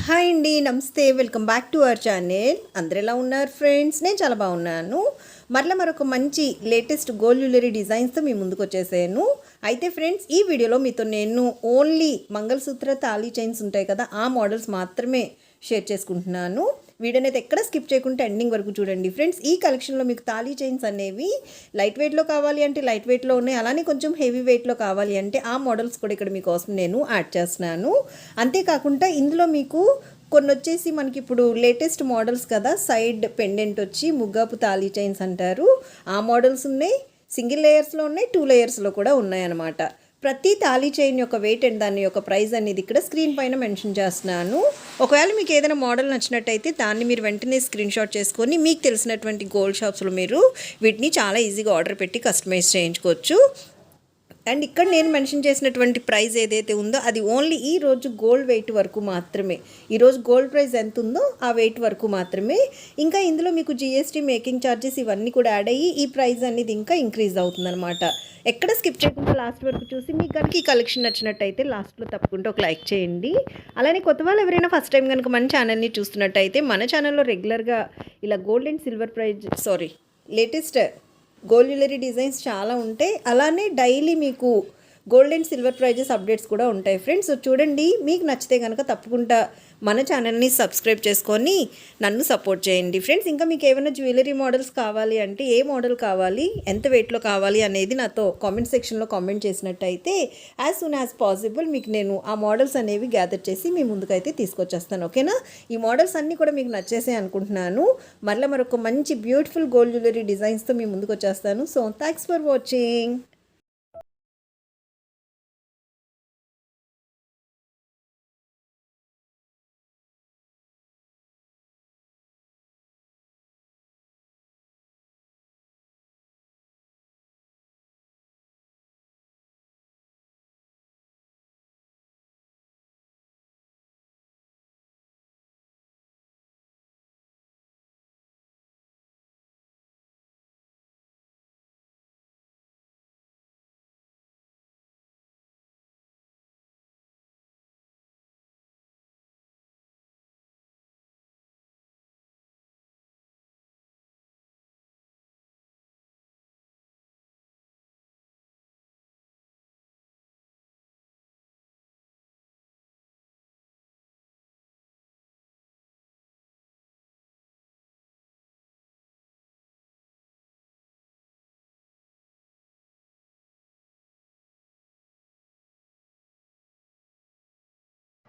Hi అండి నమస్తే. Welcome back to our channel. అందరు ఎలా ఉన్నారు ఫ్రెండ్స్? నేను చాలా బాగున్నాను. మరలా మరొక మంచి లేటెస్ట్ గోల్డ్ జ్యువెలరీ డిజైన్స్తో మీ ముందుకు వచ్చేసాను. అయితే ఫ్రెండ్స్ ఈ వీడియోలో మీతో నేను ఓన్లీ మంగళసూత్ర తాళీ చైన్స్ ఉంటాయి కదా ఆ మోడల్స్ మాత్రమే షేర్ చేసుకుంటున్నాను. వీడియోని అయితే ఎక్కడ స్కిప్ చేయకుండా ఎండింగ్ వరకు చూడండి. ఫ్రెండ్స్ ఈ కలెక్షన్లో మీకు తాళీ చైన్స్ అనేవి లైట్ వెయిట్లో కావాలి అంటే లైట్ వెయిట్లో ఉన్నాయి. అలానే కొంచెం హెవీ వెయిట్లో కావాలి అంటే ఆ మోడల్స్ కూడా ఇక్కడ మీకోసం నేను యాడ్ చేస్తున్నాను. అంతేకాకుండా ఇందులో మీకు కొన్ని వచ్చేసి మనకి ఇప్పుడు లేటెస్ట్ మోడల్స్ కదా సైడ్ పెండెంట్ వచ్చి ముగ్గాపు తాళీ చైన్స్ అంటారు. ఆ మోడల్స్ ఉన్నాయి. సింగిల్ లేయర్స్లో ఉన్నాయి టూ లేయర్స్లో కూడా ఉన్నాయన్నమాట. ప్రతి తాళీ చైన్ యొక్క వెయిట్ అండ్ దాని యొక్క ప్రైస్ అనేది ఇక్కడ స్క్రీన్ పైన మెన్షన్ చేస్తున్నాను. ఒకవేళ మీకు ఏదైనా మోడల్ నచ్చినట్టయితే దాన్ని మీరు వెంటనే స్క్రీన్ షాట్ చేసుకొని మీకు తెలిసినటువంటి గోల్డ్ షాప్స్లో మీరు వీటిని చాలా ఈజీగా ఆర్డర్ పెట్టి కస్టమైజ్ చేయించుకోవచ్చు. అండ్ ఇక్కడ నేను మెన్షన్ చేసినటువంటి ప్రైస్ ఏదైతే ఉందో అది ఓన్లీ ఈ రోజు గోల్డ్ వెయిట్ వరకు మాత్రమే. ఈరోజు గోల్డ్ ప్రైస్ ఎంత ఉందో ఆ వెయిట్ వరకు మాత్రమే. ఇంకా ఇందులో మీకు జిఎస్టీ మేకింగ్ ఛార్జెస్ ఇవన్నీ కూడా యాడ్ అయ్యి ఈ ప్రైస్ అనేది ఇంకా ఇంక్రీజ్ అవుతుందన్నమాట. ఎక్కడ స్కిప్ చేయకుండా లాస్ట్ వరకు చూసి మీకు కనుక ఈ కలెక్షన్ నచ్చినట్టయితే లాస్ట్లో తప్పకుండా ఒక లైక్ చేయండి. అలానే కొత్త వాళ్ళు ఎవరైనా ఫస్ట్ టైం కనుక మన ఛానల్ని చూస్తున్నట్టయితే మన ఛానల్లో రెగ్యులర్గా ఇలా gold and silver price sorry latest gold jewellery designs చాలా ఉంటాయి. అలానే డైలీ మీకు gold and silver prices updates కూడా ఉంటాయి ఫ్రెండ్స్ చూడండి మీకు నచ్చితే కనుక తప్పకుండా మన ఛానల్ని సబ్స్క్రైబ్ చేసుకొని నన్ను సపోర్ట్ చేయండి ఫ్రెండ్స్ ఇంకా మీకు ఏమైనా జ్యువెలరీ మోడల్స్ కావాలి అంటే ఏ మోడల్ కావాలి ఎంత వెయిట్లో కావాలి అనేది నాతో కామెంట్ సెక్షన్లో కామెంట్ చేసినట్టయితే యాజ్ సూన్ యాజ్ పాసిబుల్ మీకు నేను ఆ మోడల్స్ అనేవి గ్యాదర్ చేసి మీ ముందుకైతే తీసుకొచ్చేస్తాను. ఓకేనా ఈ మోడల్స్ అన్నీ కూడా మీకు నచ్చేసే అనుకుంటున్నాను. మరలా మరొక మంచి బ్యూటిఫుల్ గోల్డ్ జ్యువెలరీ డిజైన్స్తో మీ ముందుకు వచ్చేస్తాను సో థ్యాంక్స్ ఫర్ వాచింగ్